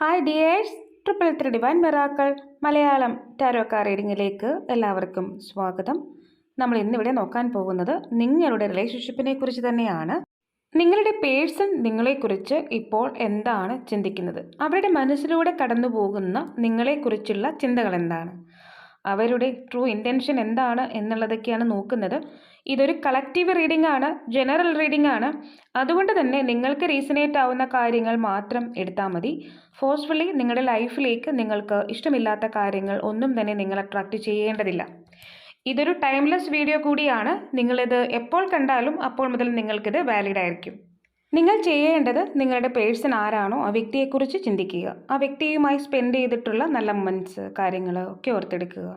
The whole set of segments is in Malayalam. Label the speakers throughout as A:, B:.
A: Hi dears triple three divine miracle Malayalam tarot card റീഡിങ്ങിലേക്ക് എല്ലാവർക്കും സ്വാഗതം. നമ്മൾ ഇന്നിവിടെ നോക്കാൻ പോകുന്നത് നിങ്ങളുടെ റിലേഷൻഷിപ്പിനെ കുറിച്ച് തന്നെയാണ്. നിങ്ങളുടെ പേഴ്സൺ നിങ്ങളെക്കുറിച്ച് ഇപ്പോൾ എന്താണ് ചിന്തിക്കുന്നത്? അവരുടെ മനസ്സിലൂടെ കടന്നു പോകുന്ന നിങ്ങളെക്കുറിച്ചുള്ള ചിന്തകൾ എന്താണ്? അവരുടെ ട്രൂ ഇന്റൻഷൻ എന്താണ് എന്നുള്ളതൊക്കെയാണ് നോക്കുന്നത്. ഇതൊരു കളക്റ്റീവ് റീഡിംഗ് ആണ് ജനറൽ റീഡിംഗ് ആണ്. അതുകൊണ്ട് തന്നെ നിങ്ങൾക്ക് റീസണേറ്റ് ആവുന്ന കാര്യങ്ങൾ മാത്രം എടുത്താൽ മതി. ഫോഴ്സ്ഫുള്ളി നിങ്ങളുടെ ലൈഫിലേക്ക് നിങ്ങൾക്ക് ഇഷ്ടമില്ലാത്ത കാര്യങ്ങൾ ഒന്നും തന്നെ നിങ്ങൾ അട്രാക്റ്റ് ചെയ്യേണ്ടതില്ല. ഇതൊരു ടൈംലെസ് വീഡിയോ കൂടിയാണ്. നിങ്ങളിത് എപ്പോൾ കണ്ടാലും അപ്പോൾ മുതൽ നിങ്ങൾക്കിത് വാലിഡ് ആയിരിക്കും. നിങ്ങൾ ചെയ്യേണ്ടത് നിങ്ങളുടെ പേഴ്സൺ ആരാണോ ആ വ്യക്തിയെക്കുറിച്ച് ചിന്തിക്കുക. ആ വ്യക്തിയുമായി സ്പെൻഡ് ചെയ്തിട്ടുള്ള നല്ല മൊമെന്റ്സ് കാര്യങ്ങൾ ഒക്കെ ഓർത്തെടുക്കുക.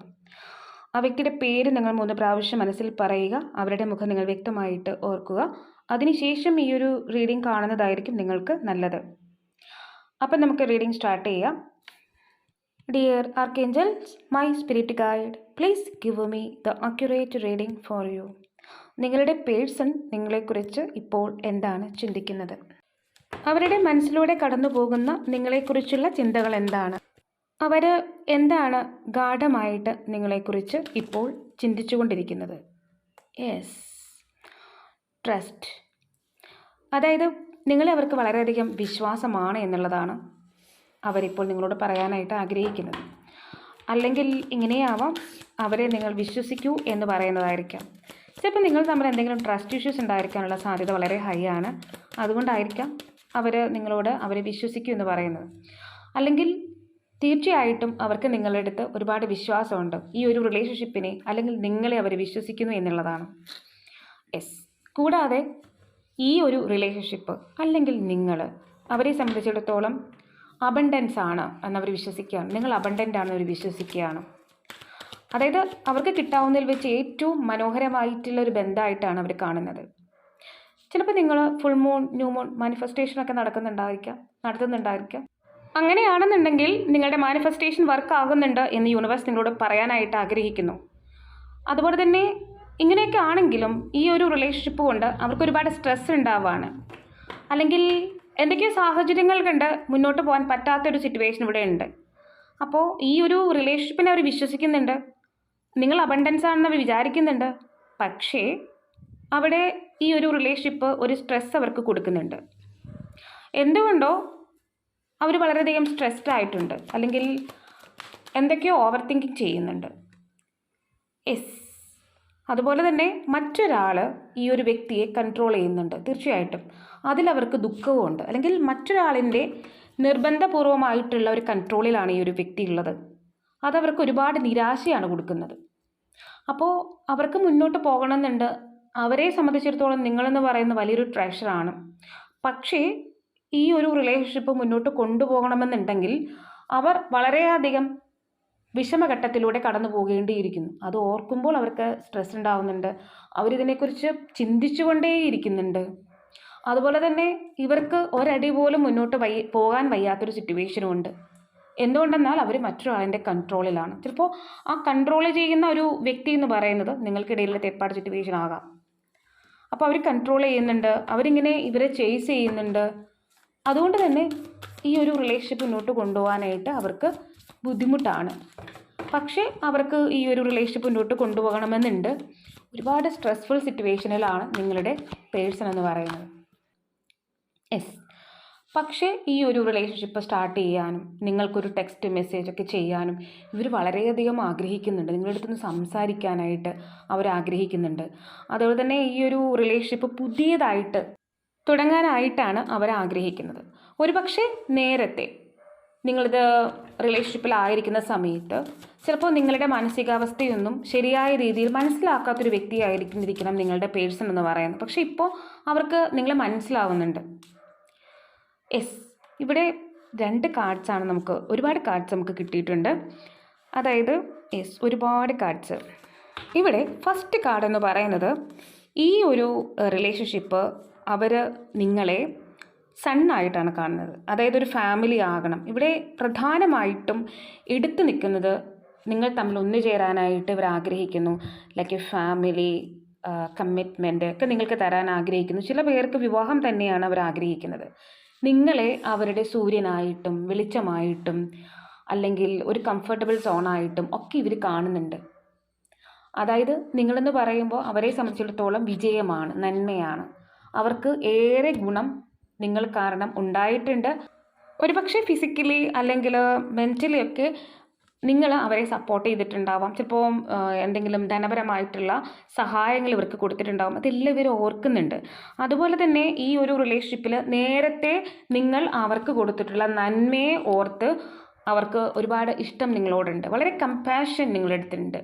A: ആ വ്യക്തിയുടെ പേര് നിങ്ങൾ മൂന്ന് പ്രാവശ്യം മനസ്സിൽ പറയുക. അവരുടെ മുഖം നിങ്ങൾ വ്യക്തമായിട്ട് ഓർക്കുക. അതിനുശേഷം ഈ ഒരു റീഡിംഗ് കാണുന്നതായിരിക്കും നിങ്ങൾക്ക് നല്ലത്. അപ്പം നമുക്ക് റീഡിംഗ് സ്റ്റാർട്ട് ചെയ്യാം. Dear archangels my spirit guide please give me the accurate reading for you നിങ്ങളുടെ പേഴ്സൺ നിങ്ങളെക്കുറിച്ച് ഇപ്പോൾ എന്താണ് ചിന്തിക്കുന്നത്? അവരുടെ മനസ്സിലൂടെ കടന്നു പോകുന്ന നിങ്ങളെക്കുറിച്ചുള്ള ചിന്തകൾ എന്താണ്? അവർ എന്താണ് ഗാഠമായിട്ട് നിങ്ങളെക്കുറിച്ച് ഇപ്പോൾ ചിന്തിച്ചുകൊണ്ടിരിക്കുന്നത്? യെസ്. ട്രസ്റ്റ്. അതായത് നിങ്ങളെ അവർക്ക് വളരെയധികം വിശ്വാസമാണ് എന്നുള്ളതാണ് അവരിപ്പോൾ നിങ്ങളോട് പറയാനായിട്ട് ആഗ്രഹിക്കുന്നത്. അല്ലെങ്കിൽ ഇങ്ങനെയാവാം അവരെ നിങ്ങൾ വിശ്വസിക്കൂ എന്ന് പറയുന്നതായിരിക്കാം. ചിലപ്പോൾ നിങ്ങൾ തമ്മിൽ എന്തെങ്കിലും ട്രസ്റ്റ് ഇഷ്യൂസ് ഉണ്ടായിരിക്കാനുള്ള സാധ്യത വളരെ ഹൈ ആണ്. അതുകൊണ്ടായിരിക്കാം അവർ നിങ്ങളോട് അവരെ വിശ്വസിക്കൂ എന്ന് പറയുന്നത്. അല്ലെങ്കിൽ തീർച്ചയായിട്ടും അവർക്ക് നിങ്ങളുടെ അടുത്ത് ഒരുപാട് വിശ്വാസമുണ്ട്. ഈ ഒരു റിലേഷൻഷിപ്പിനെ അല്ലെങ്കിൽ നിങ്ങളെ അവർ വിശ്വസിക്കുന്നു എന്നുള്ളതാണ്. യെസ് കൂടാതെ ഈ ഒരു റിലേഷൻഷിപ്പ് അല്ലെങ്കിൽ നിങ്ങൾ അവരെ സംബന്ധിച്ചിടത്തോളം അബണ്ടൻസ് ആണ് എന്നവർ വിശ്വസിക്കുകയാണ്. നിങ്ങൾ അബണ്ടന്റ് ആണെന്ന് അവർ വിശ്വസിക്കുകയാണ്. അതായത് അവർക്ക് കിട്ടാവുന്നതിൽ വെച്ച് ഏറ്റവും മനോഹരമായിട്ടുള്ള ഒരു ബന്ധമായിട്ടാണ് അവർ കാണുന്നത് ചിലപ്പോൾ നിങ്ങൾ ഫുൾ മൂൺ ന്യൂ മൂൺ മാനിഫെസ്റ്റേഷനൊക്കെ നടക്കുന്നുണ്ടായിരിക്കാം നടത്തുന്നുണ്ടായിരിക്കാം. അങ്ങനെയാണെന്നുണ്ടെങ്കിൽ നിങ്ങളുടെ മാനിഫെസ്റ്റേഷൻ വർക്ക് ആകുന്നുണ്ട് എന്ന് യൂണിവേഴ്സ് നിങ്ങളോട് പറയാനായിട്ട് ആഗ്രഹിക്കുന്നു. അതുപോലെ തന്നെ ഇങ്ങനെയൊക്കെ ആണെങ്കിലും ഈ ഒരു റിലേഷൻഷിപ്പ് കൊണ്ട് അവർക്ക് ഒരുപാട് സ്ട്രെസ് ഉണ്ടാവുകയാണ് അല്ലെങ്കിൽ എന്തൊക്കെയോ സാഹചര്യങ്ങൾ കണ്ട് മുന്നോട്ട് പോകാൻ പറ്റാത്തൊരു സിറ്റുവേഷൻ ഇവിടെ ഉണ്ട്. അപ്പോൾ ഈ ഒരു റിലേഷൻഷിപ്പിനെ അവർ വിശ്വസിക്കുന്നുണ്ട്. നിങ്ങൾ അബണ്ടൻസ് ആണെന്ന് അവർ വിചാരിക്കുന്നുണ്ട്. പക്ഷേ അവിടെ ഈ ഒരു റിലേഷൻഷിപ്പ് ഒരു സ്ട്രെസ് അവർക്ക് കൊടുക്കുന്നുണ്ട്. എന്തുകൊണ്ടോ അവർ വളരെയധികം സ്ട്രെസ്ഡ് ആയിട്ടുണ്ട്. അല്ലെങ്കിൽ എന്തൊക്കെയോ ഓവർ തിങ്കിങ് ചെയ്യുന്നുണ്ട്. എസ് അതുപോലെ തന്നെ മറ്റൊരാൾ ഈ ഒരു വ്യക്തിയെ കൺട്രോൾ ചെയ്യുന്നുണ്ട്. തീർച്ചയായിട്ടും. അതിലവർക്ക് ദുഃഖവും ഉണ്ട്. അല്ലെങ്കിൽ മറ്റൊരാളിന്റെ നിർബന്ധപൂർവമായിട്ടുള്ള ഒരു കൺട്രോളിലാണ് ഈ ഒരു വ്യക്തി ഉള്ളത്. അതവർക്ക് ഒരുപാട് നിരാശയാണ് കൊടുക്കുന്നത്. അപ്പോൾ അവർക്ക് മുന്നോട്ട് പോകണമെന്നുണ്ട്. അവരെ സംബന്ധിച്ചിടത്തോളം നിങ്ങളെന്ന് പറയുന്ന വലിയൊരു ട്രഷറാണ് പക്ഷേ ഈ ഒരു റിലേഷൻഷിപ്പ് മുന്നോട്ട് കൊണ്ടുപോകണമെന്നുണ്ടെങ്കിൽ അവർ വളരെയധികം വിഷമഘട്ടത്തിലൂടെ കടന്നു പോകേണ്ടിയിരിക്കുന്നു. അത് ഓർക്കുമ്പോൾ അവർക്ക് സ്ട്രെസ് ഉണ്ടാവുന്നുണ്ട്. അവരിതിനെക്കുറിച്ച് ചിന്തിച്ചുകൊണ്ടേയിരിക്കുന്നുണ്ട്. അതുപോലെ തന്നെ ഇവർക്ക് ഒരടി പോലും മുന്നോട്ട് വയ്യ പോകാൻ വയ്യാത്തൊരു സിറ്റുവേഷനും ഉണ്ട്. എന്തുകൊണ്ടെന്നാൽ അവർ മറ്റൊരാളിന്റെ കൺട്രോളിലാണ് ചിലപ്പോൾ ആ കൺട്രോൾ ചെയ്യുന്ന ഒരു വ്യക്തി എന്ന് പറയുന്നത് നിങ്ങൾക്കിടയിലുള്ള തെപ്പാട് സിറ്റുവേഷൻ ആകാം. അപ്പോൾ അവർ കൺട്രോൾ ചെയ്യുന്നുണ്ട് അവരിങ്ങനെ ഇവരെ ചേസ് ചെയ്യുന്നുണ്ട്. അതുകൊണ്ട് തന്നെ ഈ ഒരു റിലേഷൻഷിപ്പ് മുന്നോട്ട് കൊണ്ടുപോകാനായിട്ട് അവർക്ക് ബുദ്ധിമുട്ടാണ്. പക്ഷേ അവർക്ക് ഈ ഒരു റിലേഷൻഷിപ്പ് മുന്നോട്ട് കൊണ്ടുപോകണമെന്നുണ്ട്. ഒരുപാട് സ്ട്രെസ്ഫുൾ സിറ്റുവേഷനിലാണ് നിങ്ങളുടെ പേഴ്സൺ എന്ന് പറയുന്നത്. യെസ് പക്ഷേ ഈ ഒരു റിലേഷൻഷിപ്പ് സ്റ്റാർട്ട് ചെയ്യാനും നിങ്ങൾക്കൊരു ടെക്സ്റ്റ് മെസ്സേജ് ഒക്കെ ചെയ്യാനും ഇവർ വളരെയധികം ആഗ്രഹിക്കുന്നുണ്ട്. നിങ്ങളുടെ അടുത്തുനിന്ന് സംസാരിക്കാനായിട്ട് അവർ ആഗ്രഹിക്കുന്നുണ്ട് അതുപോലെ തന്നെ ഈ ഒരു റിലേഷൻഷിപ്പ് പുതിയതായിട്ട് തുടങ്ങാനായിട്ടാണ് അവർ ആഗ്രഹിക്കുന്നത് ഒരുപക്ഷെ നേരത്തെ നിങ്ങളിത് റിലേഷൻഷിപ്പിലായിരിക്കുന്ന സമയത്ത് ചിലപ്പോൾ നിങ്ങളുടെ മാനസികാവസ്ഥയൊന്നും ശരിയായ രീതിയിൽ മനസ്സിലാക്കാത്തൊരു വ്യക്തിയായിരിക്കും നിങ്ങളുടെ പേഴ്സൺ എന്ന് പറയുന്നത്. പക്ഷേ ഇപ്പോൾ അവർക്ക് നിങ്ങളെ മനസ്സിലാവുന്നുണ്ട്. യെസ് ഇവിടെ രണ്ട് കാർഡ്സാണ് നമുക്ക് ഒരുപാട് കാർഡ്സ് നമുക്ക് കിട്ടിയിട്ടുണ്ട്. അതായത് എസ് ഒരുപാട് കാർഡ്സ് ഇവിടെ ഫസ്റ്റ് കാർഡ് എന്ന് പറയുന്നത് ഈ ഒരു റിലേഷൻഷിപ്പ് അവർ നിങ്ങളെ സണ്ണായിട്ടാണ് കാണുന്നത്. അതായത് ഒരു ഫാമിലി ആകണം. ഇവിടെ പ്രധാനമായിട്ടും എടുത്തു നിൽക്കുന്നത് നിങ്ങൾ തമ്മിൽ ഒന്നു ചേരാനായിട്ട് ഇവർ ആഗ്രഹിക്കുന്നു. ലൈക്ക് എ ഫാമിലി കമ്മിറ്റ്മെന്റ് ഒക്കെ നിങ്ങൾക്ക് തരാൻ ആഗ്രഹിക്കുന്നു. ചില പേർക്ക് വിവാഹം തന്നെയാണ് അവർ ആഗ്രഹിക്കുന്നത്. നിങ്ങളെ അവരുടെ സൂര്യനായിട്ടും വെളിച്ചമായിട്ടും അല്ലെങ്കിൽ ഒരു കംഫർട്ടബിൾ സോണായിട്ടും ഒക്കെ ഇവർ കാണുന്നുണ്ട്. അതായത് നിങ്ങളെന്ന് പറയുമ്പോൾ അവരെ സംബന്ധിച്ചിടത്തോളം വിജയമാണ് നന്മയാണ്. അവർക്ക് ഏറെ ഗുണം നിങ്ങൾ കാരണം ഉണ്ടായിട്ടുണ്ട്. ഒരുപക്ഷെ ഫിസിക്കലി അല്ലെങ്കിൽ മെന്റലി ഒക്കെ നിങ്ങൾ അവരെ സപ്പോർട്ട് ചെയ്തിട്ടുണ്ടാവാം. ചിലപ്പോൾ എന്തെങ്കിലും ധനപരമായിട്ടുള്ള സഹായങ്ങൾ ഇവർക്ക് കൊടുത്തിട്ടുണ്ടാവും. അതെല്ലാം ഇവർ ഓർക്കുന്നുണ്ട്. അതുപോലെ തന്നെ ഈ ഒരു റിലേഷൻഷിപ്പിൽ നേരത്തെ നിങ്ങൾ അവർക്ക് കൊടുത്തിട്ടുള്ള നന്മയെ ഓർത്ത് അവർക്ക് ഒരുപാട് ഇഷ്ടം നിങ്ങളോടുണ്ട്. വളരെ കമ്പാഷൻ നിങ്ങളെടുത്തിട്ടുണ്ട്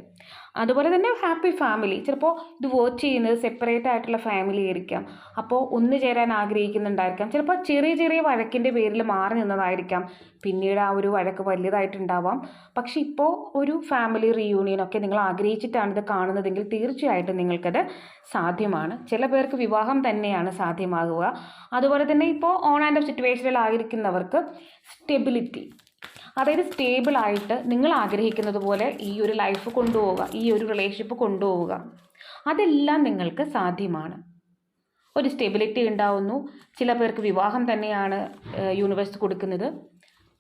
A: അതുപോലെ തന്നെ ഹാപ്പി ഫാമിലി ചിലപ്പോൾ ഇത് വർക്ക് ചെയ്യുന്നത് സെപ്പറേറ്റ് ആയിട്ടുള്ള ഫാമിലി ആയിരിക്കാം. അപ്പോൾ ഒന്നു ചേരാൻ ആഗ്രഹിക്കുന്നുണ്ടായിരിക്കാം. ചിലപ്പോൾ ചെറിയ ചെറിയ വഴക്കിന്റെ പേരിൽ മാറി നിന്നതായിരിക്കാം. പിന്നീട് ആ ഒരു വഴക്ക് വലിയതായിട്ടുണ്ടാവാം. പക്ഷെ ഇപ്പോൾ ഒരു ഫാമിലി റീയൂണിയൻ ഒക്കെ നിങ്ങൾ ആഗ്രഹിച്ചിട്ടാണ് ഇത് കാണുന്നതെങ്കിൽ തീർച്ചയായിട്ടും നിങ്ങൾക്കത് സാധ്യമാണ്. ചില പേർക്ക് വിവാഹം തന്നെയാണ് സാധ്യമാകുക. അതുപോലെ തന്നെ ഇപ്പോൾ ഓൺ ആൻഡ് ഓഫ് സിറ്റുവേഷനിലായിരിക്കുന്നവർക്ക് സ്റ്റെബിലിറ്റി അതായത് സ്റ്റേബിൾ ആയിട്ട് നിങ്ങൾ ആഗ്രഹിക്കുന്നത് പോലെ ഈ ഒരു ലൈഫ് കൊണ്ടുപോവുക ഈ ഒരു റിലേഷൻഷിപ്പ് കൊണ്ടുപോവുക. അതെല്ലാം നിങ്ങൾക്ക് സാധ്യമാണ്. ഒരു സ്റ്റെബിലിറ്റി ഉണ്ടാവുന്നു. ചില പേർക്ക് വിവാഹം തന്നെയാണ് യൂണിവേഴ്സ് കൊടുക്കുന്നത്.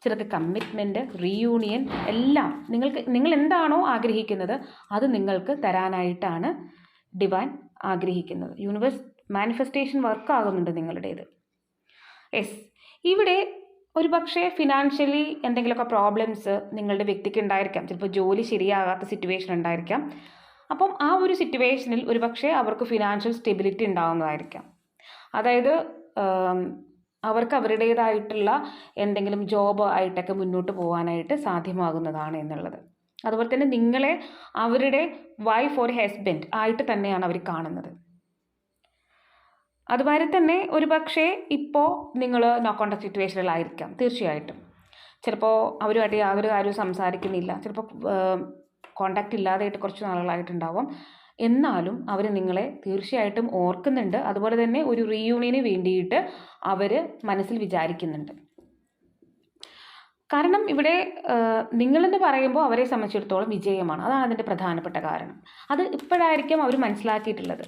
A: ചിലർക്ക് കമ്മിറ്റ്മെന്റ് റീയൂണിയൻ എല്ലാം നിങ്ങൾക്ക് നിങ്ങൾ എന്താണോ ആഗ്രഹിക്കുന്നത് അത് നിങ്ങൾക്ക് തരാനായിട്ടാണ് ഡിവൈൻ ആഗ്രഹിക്കുന്നത്. യൂണിവേഴ്സ് മാനിഫെസ്റ്റേഷൻ വർക്കാകുന്നുണ്ട് നിങ്ങളുടേത്. യെസ് ഇവിടെ ഒരു പക്ഷേ ഫിനാൻഷ്യലി എന്തെങ്കിലുമൊക്കെ പ്രോബ്ലംസ് നിങ്ങളുടെ വ്യക്തിക്ക് ഉണ്ടായിരിക്കാം. ചിലപ്പോൾ ജോലി ശരിയാകാത്ത സിറ്റുവേഷൻ ഉണ്ടായിരിക്കാം. അപ്പം ആ ഒരു സിറ്റുവേഷനിൽ ഒരു പക്ഷേ അവർക്ക് ഫിനാൻഷ്യൽ സ്റ്റെബിലിറ്റി ഉണ്ടാവുന്നതായിരിക്കാം. അതായത് അവർക്ക് അവരുടേതായിട്ടുള്ള എന്തെങ്കിലും ജോബ് ആയിട്ടൊക്കെ മുന്നോട്ട് പോകാനായിട്ട് സാധ്യമാകുന്നതാണ് എന്നുള്ളത്. അതുപോലെ തന്നെ നിങ്ങളെ അവരുടെ വൈഫ് ഓർ ഹസ്ബൻഡ് ആയിട്ട് തന്നെയാണ് അവർ കാണുന്നത്. അതുമാതിരി തന്നെ ഒരു പക്ഷേ ഇപ്പോൾ നിങ്ങൾ നോ കോണ്ടാക്ട് സിറ്റുവേഷനിലായിരിക്കാം തീർച്ചയായിട്ടും. ചിലപ്പോൾ അവരുമായിട്ട് യാതൊരു കാര്യവും സംസാരിക്കുന്നില്ല ചിലപ്പോൾ കോണ്ടാക്റ്റ് ഇല്ലാതെയായിട്ട് കുറച്ച് നാളുകളായിട്ടുണ്ടാവും. എന്നാലും അവർ നിങ്ങളെ തീർച്ചയായിട്ടും ഓർക്കുന്നുണ്ട്. അതുപോലെ തന്നെ ഒരു റീയൂണിയന് വേണ്ടിയിട്ട് അവർ മനസ്സിൽ വിചാരിക്കുന്നുണ്ട്. കാരണം ഇവിടെ നിങ്ങളെന്ന് പറയുമ്പോൾ അവരെ സംബന്ധിച്ചിടത്തോളം വിജയമാണ്. അതാണ് അതിന്റെ പ്രധാനപ്പെട്ട കാരണം. അത് ഇപ്പോഴായിരിക്കും അവർ മനസ്സിലാക്കിയിട്ടുള്ളത്.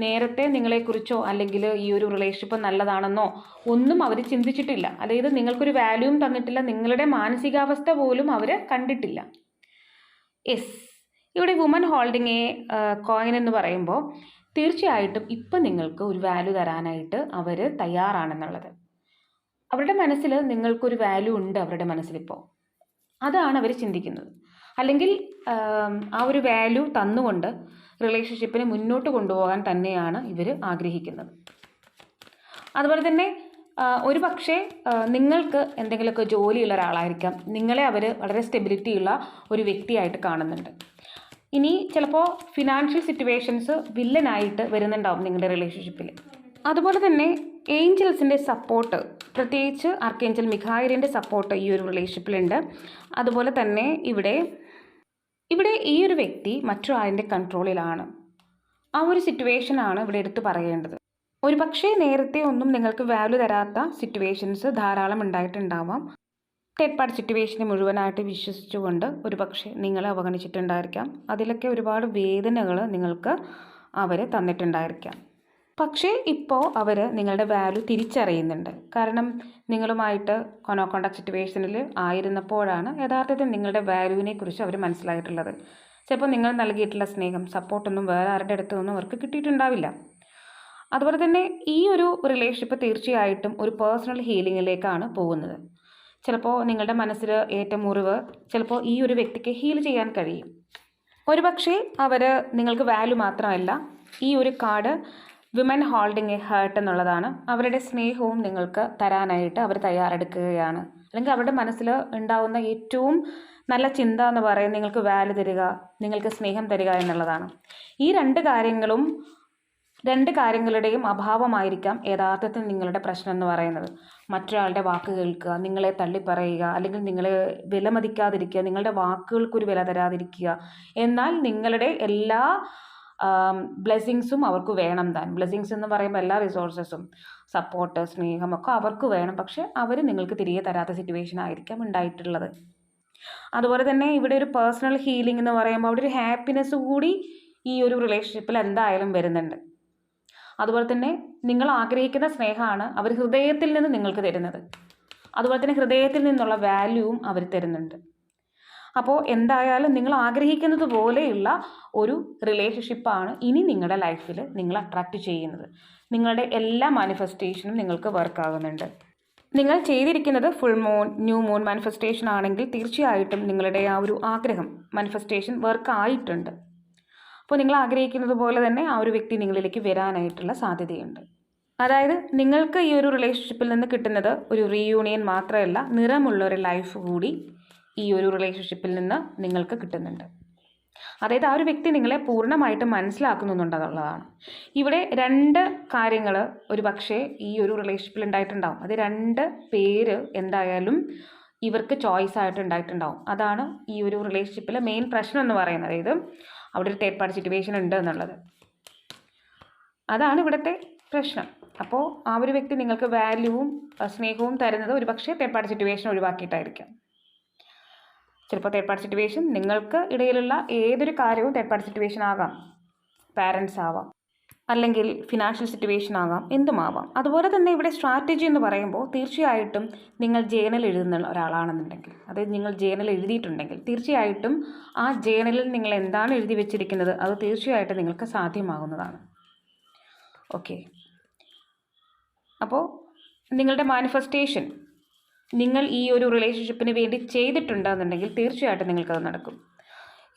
A: നേരത്തെ നിങ്ങളെക്കുറിച്ചോ അല്ലെങ്കിൽ ഈ ഒരു റിലേഷൻഷിപ്പ് നല്ലതാണെന്നോ ഒന്നും അവർ ചിന്തിച്ചിട്ടില്ല. അതായത് നിങ്ങൾക്കൊരു വാല്യൂം തന്നിട്ടില്ല. നിങ്ങളുടെ മാനസികാവസ്ഥ പോലും അവർ കണ്ടിട്ടില്ല. യെസ് ഇവിടെ വുമൻ ഹോൾഡിങ് എ കോയിൻ എന്ന് പറയുമ്പോൾ തീർച്ചയായിട്ടും ഇപ്പം നിങ്ങൾക്ക് ഒരു വാല്യൂ തരാനായിട്ട് അവർ തയ്യാറാണെന്നുള്ളത്. അവരുടെ മനസ്സിൽ നിങ്ങൾക്കൊരു വാല്യൂ ഉണ്ട് അവരുടെ മനസ്സിലിപ്പോൾ അതാണ് അവർ ചിന്തിക്കുന്നത്. അല്ലെങ്കിൽ ആ ഒരു വാല്യൂ തന്നുകൊണ്ട് റിലേഷൻഷിപ്പിനെ മുന്നോട്ട് കൊണ്ടുപോകാൻ തന്നെയാണ് ഇവർ ആഗ്രഹിക്കുന്നത്. അതുപോലെ തന്നെ ഒരു പക്ഷേ നിങ്ങൾക്ക് എന്തെങ്കിലുമൊക്കെ ജോലിയുള്ള ഒരാളായിരിക്കാം. നിങ്ങളെ അവർ വളരെ സ്റ്റെബിലിറ്റിയുള്ള ഒരു വ്യക്തിയായിട്ട് കാണുന്നുണ്ട്. ഇനി ചിലപ്പോൾ ഫിനാൻഷ്യൽ സിറ്റുവേഷൻസ് വില്ലനായിട്ട് വരുന്നുണ്ടാവും നിങ്ങളുടെ റിലേഷൻഷിപ്പിൽ അതുപോലെ തന്നെ ഏഞ്ചൽസിന്റെ സപ്പോർട്ട് പ്രത്യേകിച്ച് ആർക്കേഞ്ചൽ മിഖായലിന്റെ സപ്പോർട്ട് ഈ ഒരു റിലേഷൻഷിപ്പിലുണ്ട് അതുപോലെ തന്നെ ഇവിടെ ഇവിടെ ഈ ഒരു വ്യക്തി മറ്റൊരാളിന്റെ കൺട്രോളിലാണ് ആ ഒരു സിറ്റുവേഷനാണ് ഇവിടെ എടുത്തു പറയേണ്ടത്. ഒരു പക്ഷേ നേരത്തെ ഒന്നും നിങ്ങൾക്ക് വാല്യൂ തരാത്ത സിറ്റുവേഷൻസ് ധാരാളം ഉണ്ടായിട്ടുണ്ടാവാം. തേർഡ് പാർട്ടി സിറ്റുവേഷനെ മുഴുവനായിട്ട് വിശ്വസിച്ചുകൊണ്ട് ഒരു പക്ഷേ നിങ്ങളെ അവഗണിച്ചിട്ടുണ്ടായിരിക്കാം. അതിലൊക്കെ ഒരുപാട് വേദനകൾ നിങ്ങൾക്ക് അവർ തന്നിട്ടുണ്ടായിരിക്കാം. പക്ഷേ ഇപ്പോൾ അവർ നിങ്ങളുടെ വാല്യൂ തിരിച്ചറിയുന്നുണ്ട്. കാരണം നിങ്ങളുമായിട്ട് കൊനോ കോണ്ടാക്ട് സിറ്റുവേഷനിൽ ആയിരുന്നപ്പോഴാണ് യഥാർത്ഥത്തിൽ നിങ്ങളുടെ വാല്യൂവിനെ കുറിച്ച് അവർ മനസ്സിലായിട്ടുള്ളത്. ചിലപ്പോൾ നിങ്ങൾ നൽകിയിട്ടുള്ള സ്നേഹം സപ്പോർട്ടൊന്നും വേറെ ആരുടെ അടുത്തു നിന്നും അവർക്ക് കിട്ടിയിട്ടുണ്ടാവില്ല. അതുപോലെ തന്നെ ഈ ഒരു റിലേഷൻഷിപ്പ് തീർച്ചയായിട്ടും ഒരു പേഴ്സണൽ ഹീലിങ്ങിലേക്കാണ് പോകുന്നത്. ചിലപ്പോൾ നിങ്ങളുടെ മനസ്സിൽ ഏറ്റ മുറിവ് ചിലപ്പോൾ ഈ ഒരു വ്യക്തിക്ക് ഹീൽ ചെയ്യാൻ കഴിയും. ഒരുപക്ഷെ അവർ നിങ്ങൾക്ക് വാല്യൂ മാത്രമല്ല ഈ ഒരു card women holding a heart എന്നുള്ളതാണ്. അവരുടെ സ്നേഹവും നിങ്ങൾക്ക് തരാനായിട്ട് അവർ തയ്യാറെടുക്കുകയാണ്. അല്ലെങ്കിൽ അവരുടെ മനസ്സിൽ ഉണ്ടാവുന്ന ഏറ്റവും നല്ല ചിന്ത എന്ന് പറയുന്നത് നിങ്ങൾക്ക് വാല്യൂ തരിക നിങ്ങൾക്ക് സ്നേഹം തരിക എന്നുള്ളതാണ്. ഈ രണ്ട് കാര്യങ്ങളും രണ്ട് കാര്യങ്ങളുടെയും അഭാവമായിരിക്കാം യഥാർത്ഥത്തിൽ നിങ്ങളുടെ പ്രശ്നം എന്ന് പറയുന്നത്. മറ്റൊരാളുടെ വാക്ക് കേൾക്കുക നിങ്ങളെ തള്ളിപ്പറയുക അല്ലെങ്കിൽ നിങ്ങളെ വിലമതിക്കാതിരിക്കുക നിങ്ങളുടെ വാക്കുകൾക്കൊരു വില തരാതിരിക്കുക. എന്നാൽ നിങ്ങളുടെ എല്ലാ ബ്ലെസ്സിങ്സും അവർക്ക് വേണം താൻ. ബ്ലെസ്സിങ്സ് എന്ന് പറയുമ്പോൾ എല്ലാ റിസോഴ്സസും സപ്പോർട്ട് സ്നേഹമൊക്കെ അവർക്ക് വേണം. പക്ഷേ അവർ നിങ്ങൾക്ക് തിരികെ തരാത്ത സിറ്റുവേഷൻ ആയിരിക്കാം ഉണ്ടായിട്ടുള്ളത്. അതുപോലെ തന്നെ ഇവിടെ ഒരു പേഴ്സണൽ ഹീലിംഗ് എന്ന് പറയുമ്പോൾ അവിടെ ഒരു ഹാപ്പിനെസ് കൂടി ഈ ഒരു റിലേഷൻഷിപ്പിൽ എന്തായാലും വരുന്നുണ്ട്. അതുപോലെ തന്നെ നിങ്ങൾ ആഗ്രഹിക്കുന്ന സ്നേഹമാണ് അവർ ഹൃദയത്തിൽ നിന്ന് നിങ്ങൾക്ക് തരുന്നത്. അതുപോലെ തന്നെ ഹൃദയത്തിൽ നിന്നുള്ള വാല്യൂവും അവർ തരുന്നുണ്ട്. അപ്പോൾ എന്തായാലും നിങ്ങൾ ആഗ്രഹിക്കുന്നത് പോലെയുള്ള ഒരു റിലേഷൻഷിപ്പാണ് ഇനി നിങ്ങളുടെ ലൈഫിൽ നിങ്ങൾ അട്രാക്റ്റ് ചെയ്യുന്നത്. നിങ്ങളുടെ എല്ലാ മാനിഫെസ്റ്റേഷനും നിങ്ങൾക്ക് വർക്കാകുന്നുണ്ട് നിങ്ങൾ ചെയ്തിരിക്കുന്നത് full moon new moon manifestation ആണെങ്കിൽ തീർച്ചയായിട്ടും നിങ്ങളുടെ ആ ഒരു ആഗ്രഹം മാനിഫെസ്റ്റേഷൻ വർക്ക് ആയിട്ടുണ്ട്. അപ്പോൾ നിങ്ങൾ ആഗ്രഹിക്കുന്നത് പോലെ തന്നെ ആ ഒരു വ്യക്തി നിങ്ങളിലേക്ക് വരാനായിട്ടുള്ള സാധ്യതയുണ്ട്. അതായത് നിങ്ങൾക്ക് ഈ ഒരു റിലേഷൻഷിപ്പിൽ നിന്ന് കിട്ടുന്നത് ഒരു റീയൂണിയൻ മാത്രമല്ല നിറമുള്ള ഒരു ലൈഫ് കൂടി ഈ ഒരു റിലേഷൻഷിപ്പിൽ നിന്ന് നിങ്ങൾക്ക് കിട്ടുന്നുണ്ട്. അതായത് ആ ഒരു വ്യക്തി നിങ്ങളെ പൂർണമായിട്ട് മനസ്സിലാക്കുന്നുണ്ടെന്നുള്ളതാണ്. ഇവിടെ രണ്ട് കാര്യങ്ങൾ ഒരു പക്ഷേ ഈ ഒരു റിലേഷൻഷിപ്പിൽ ഉണ്ടായിട്ടുണ്ടാവും. അത് രണ്ട് പേര് എന്തായാലും ഇവർക്ക് ചോയ്സ് ആയിട്ട് ഉണ്ടായിട്ടുണ്ടാവും. അതാണ് ഈ ഒരു റിലേഷൻഷിപ്പിലെ മെയിൻ പ്രശ്നം എന്ന് പറയുന്നത്. അതായത് അവിടെ ഒരു തേർഡ് പാർട്ടി സിറ്റുവേഷൻ ഉണ്ട് എന്നുള്ളത്. അതാണ് ഇവിടുത്തെ പ്രശ്നം. അപ്പോൾ ആ ഒരു വ്യക്തി നിങ്ങൾക്ക് വാല്യൂവും സ്നേഹവും തരുന്നത് ഒരു പക്ഷേ തേർഡ് പാർട്ടി സിറ്റുവേഷൻ ഒഴിവാക്കിയിട്ടായിരിക്കാം. ചിലപ്പോൾ തേർഡ് പാർട്ടി സിറ്റുവേഷൻ നിങ്ങൾക്ക് ഇടയിലുള്ള ഏതൊരു കാര്യവും തേർഡ് പാർട്ടി സിറ്റുവേഷൻ ആകാം. പാരൻസ് ആവാം. അല്ലെങ്കിൽ ഫിനാൻഷ്യൽ സിറ്റുവേഷൻ ആകാം എന്തുമാവാം അതുപോലെ തന്നെ ഇവിടെ സ്ട്രാറ്റജി എന്ന് പറയുമ്പോൾ തീർച്ചയായിട്ടും നിങ്ങൾ ജേണൽ എഴുതുന്ന ഒരാളാണെന്നുണ്ടെങ്കിൽ അതായത് നിങ്ങൾ ജേണൽ എഴുതിയിട്ടുണ്ടെങ്കിൽ തീർച്ചയായിട്ടും ആ ജേണലിൽ നിങ്ങൾ എന്താണ് എഴുതി വെച്ചിരിക്കുന്നത് അത് തീർച്ചയായിട്ടും നിങ്ങൾക്ക് സാധ്യമാകുന്നതാണ്. ഓക്കെ അപ്പോൾ നിങ്ങളുടെ മാനിഫെസ്റ്റേഷൻ നിങ്ങൾ ഈ ഒരു റിലേഷൻഷിപ്പിന് വേണ്ടി ചെയ്തിട്ടുണ്ടെന്നുണ്ടെങ്കിൽ തീർച്ചയായിട്ടും നിങ്ങൾക്കത് നടക്കും.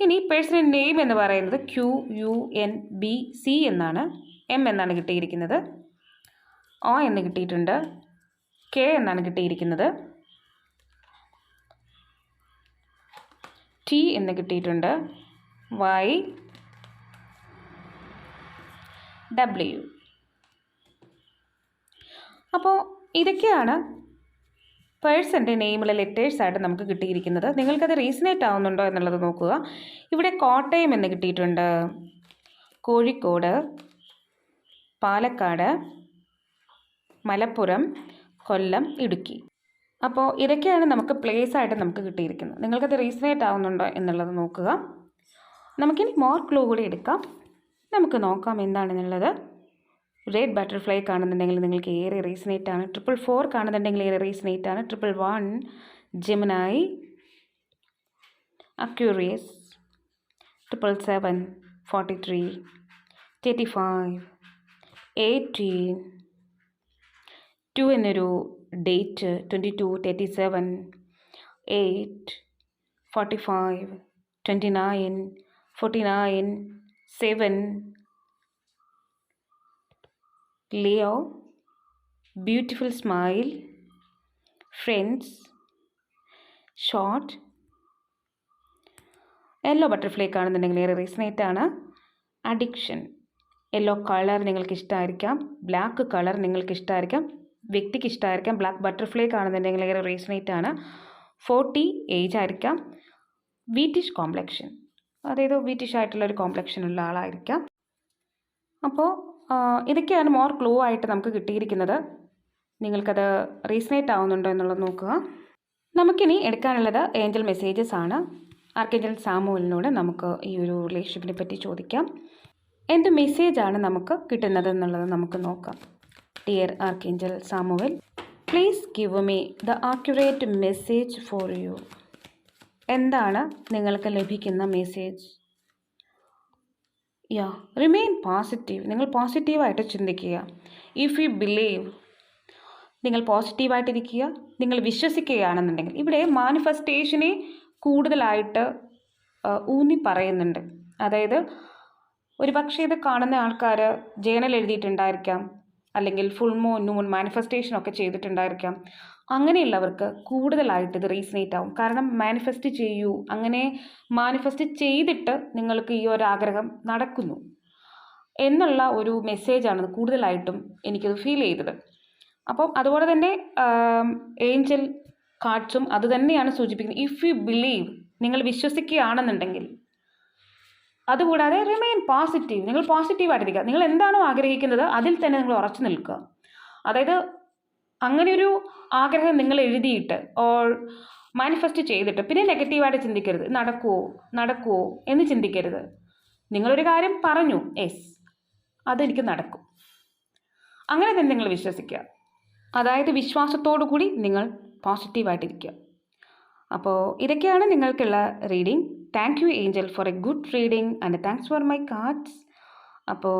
A: ഇനി പേഴ്സണൽ നെയിം എന്ന് പറയുന്നത് Q U N B C എന്നാണ്. എം എന്നാണ് കിട്ടിയിരിക്കുന്നത്. ഒ എന്ന് കിട്ടിയിട്ടുണ്ട്. കെ എന്നാണ് കിട്ടിയിരിക്കുന്നത്. ടി എന്ന് കിട്ടിയിട്ടുണ്ട്. വൈ ഡബ്ല്യു അപ്പോൾ ഇതൊക്കെയാണ് പേഴ്സന്റെ നെയിമിലെ ലെറ്റേഴ്സായിട്ട് നമുക്ക് കിട്ടിയിരിക്കുന്നത്. നിങ്ങൾക്കത് റീസണേറ്റ് ആവുന്നുണ്ടോ എന്നുള്ളത് നോക്കുക. ഇവിടെ കോട്ടയം എന്ന് കിട്ടിയിട്ടുണ്ട്. കോഴിക്കോട് പാലക്കാട് മലപ്പുറം കൊല്ലം ഇടുക്കി. അപ്പോൾ ഇതൊക്കെയാണ് നമുക്ക് പ്ലേസ് ആയിട്ട് നമുക്ക് കിട്ടിയിരിക്കുന്നത്. നിങ്ങൾക്കത് റീസണേറ്റ് ആവുന്നുണ്ടോ എന്നുള്ളത് നോക്കുക. നമുക്കിനി മോർ ക്ലൂ കൂടി എടുക്കാം. നമുക്ക് നോക്കാം എന്താണെന്നുള്ളത്. റെഡ് ബട്ടർഫ്ലൈ കാണുന്നുണ്ടെങ്കിൽ നിങ്ങൾക്ക് ഏറെ റീസണേറ്റ് ആണ്. ട്രിപ്പിൾ ഫോർ കാണുന്നുണ്ടെങ്കിൽ ഏറെ റീസണേറ്റ് ആണ്. Triple one Gemini Aquarius triple seven forty three thirty five eighteen two എന്നൊരു date twenty two thirty seven eight forty five twenty nine forty nine seven Leo beautiful smile friends short yellow butterfly കാണുന്നുണ്ടെങ്കിൽ ഏറെ റീസണേറ്റ് ആണ്. അഡിക്ഷൻ യെല്ലോ കളർ നിങ്ങൾക്ക് ഇഷ്ടമായിരിക്കാം ബ്ലാക്ക് കളർ നിങ്ങൾക്ക് ഇഷ്ടമായിരിക്കാം വ്യക്തിക്ക് ഇഷ്ടമായിരിക്കാം ബ്ലാക്ക് ബട്ടർഫ്ലൈ കാണുന്നുണ്ടെങ്കിൽ ഏറെ റീസണേറ്റ് ആണ്. ഫോർട്ടി ഏജ് ആയിരിക്കാം. വീറ്റിഷ് കോംപ്ലക്ഷൻ അതായത് വീറ്റിഷ് ആയിട്ടുള്ള ഒരു കോംപ്ലക്ഷൻ ഉള്ള ആളായിരിക്കാം. അപ്പോൾ ഇതൊക്കെയാണ് മോർ ക്ലൂ ആയിട്ട് നമുക്ക് കിട്ടിയിരിക്കുന്നത്. നിങ്ങൾക്കത് റീസണേറ്റ് ആവുന്നുണ്ടോ എന്നുള്ളത് നോക്കുക. നമുക്കിനി എടുക്കാനുള്ളത് ഏഞ്ചൽ മെസ്സേജസ് ആണ്. ആർക്കേഞ്ചൽ സാമുവലിനോട് നമുക്ക് ഈ ഒരു റിലേഷൻഷിപ്പിനെ പറ്റി ചോദിക്കാം. എന്ത് മെസ്സേജാണ് നമുക്ക് കിട്ടുന്നത് എന്നുള്ളത് നമുക്ക് നോക്കാം. Dear archangel Samuel please give me the accurate message for you എന്താണ് നിങ്ങൾക്ക് ലഭിക്കുന്ന മെസ്സേജ് യാ റിമെയിൻ പോസിറ്റീവ് നിങ്ങൾ പോസിറ്റീവായിട്ട് ചിന്തിക്കുക. ഇഫ് യു ബിലീവ് നിങ്ങൾ പോസിറ്റീവായിട്ടിരിക്കുക നിങ്ങൾ വിശ്വസിക്കുകയാണെന്നുണ്ടെങ്കിൽ. ഇവിടെ മാനിഫെസ്റ്റേഷനെ കൂടുതലായിട്ട് ഊന്നി പറയുന്നുണ്ട്. അതായത് ഒരു പക്ഷേ ഇത് കാണുന്ന ആൾക്കാർ ജേണൽ എഴുതിയിട്ടുണ്ടായിരിക്കാം. അല്ലെങ്കിൽ ഫുൾ മൂൺ നൂൺ മാനിഫെസ്റ്റേഷൻ ഒക്കെ ചെയ്തിട്ടുണ്ടായിരിക്കാം. അങ്ങനെയുള്ളവർക്ക് കൂടുതലായിട്ട് ഇത് റീസണേറ്റ് ആവും. കാരണം മാനിഫെസ്റ്റ് ചെയ്യൂ. അങ്ങനെ മാനിഫെസ്റ്റ് ചെയ്തിട്ട് നിങ്ങൾക്ക് ഈ ഒരു ആഗ്രഹം നടക്കുന്നു. എന്നുള്ള ഒരു മെസ്സേജാണ് കൂടുതലായിട്ടും എനിക്കത് ഫീൽ ചെയ്തത്. അപ്പം അതുപോലെ തന്നെ ഏഞ്ചൽ കാർഡ്സും അത് തന്നെയാണ് സൂചിപ്പിക്കുന്നത്. ഇഫ് യു ബിലീവ് നിങ്ങൾ വിശ്വസിക്കുകയാണെന്നുണ്ടെങ്കിൽ അതുകൂടാതെ റിമെയിൻ പോസിറ്റീവ് നിങ്ങൾ പോസിറ്റീവായിട്ടിരിക്കുക നിങ്ങൾ എന്താണോ ആഗ്രഹിക്കുന്നത് അതിൽ തന്നെ നിങ്ങൾ ഉറച്ചു നിൽക്കുക. അതായത് അങ്ങനെ ഒരു ആഗ്രഹം നിങ്ങൾ എഴുതിയിട്ട് ഓൾ മാനിഫെസ്റ്റ് ചെയ്തിട്ട് പിന്നെ നെഗറ്റീവായിട്ട് ചിന്തിക്കരുത്. നടക്കുമോ നടക്കുമോ എന്ന് ചിന്തിക്കരുത്. നിങ്ങളൊരു കാര്യം പറഞ്ഞു. യെസ് അതെനിക്ക് നടക്കും. അങ്ങനെ തന്നെ നിങ്ങൾ വിശ്വസിക്കുക. അതായത് വിശ്വാസത്തോടു കൂടി നിങ്ങൾ പോസിറ്റീവായിട്ടിരിക്കുക അപ്പോൾ ഇതൊക്കെയാണ് നിങ്ങൾക്കുള്ള reading thank you angel for a good reading and thanks for my cards അപ്പോൾ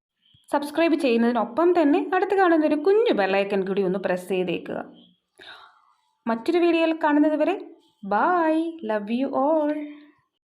A: സബ്സ്ക്രൈബ് ചെയ്യുന്നതിനൊപ്പം തന്നെ അടുത്ത് കാണുന്ന ഒരു കുഞ്ഞു ബെല്ലൈക്കൻ കൂടി ഒന്ന് പ്രസ് ചെയ്തേക്കുക. മറ്റൊരു വീഡിയോയിൽ കാണുന്നത് വരെ ബായ് ലവ് യു ഓൾ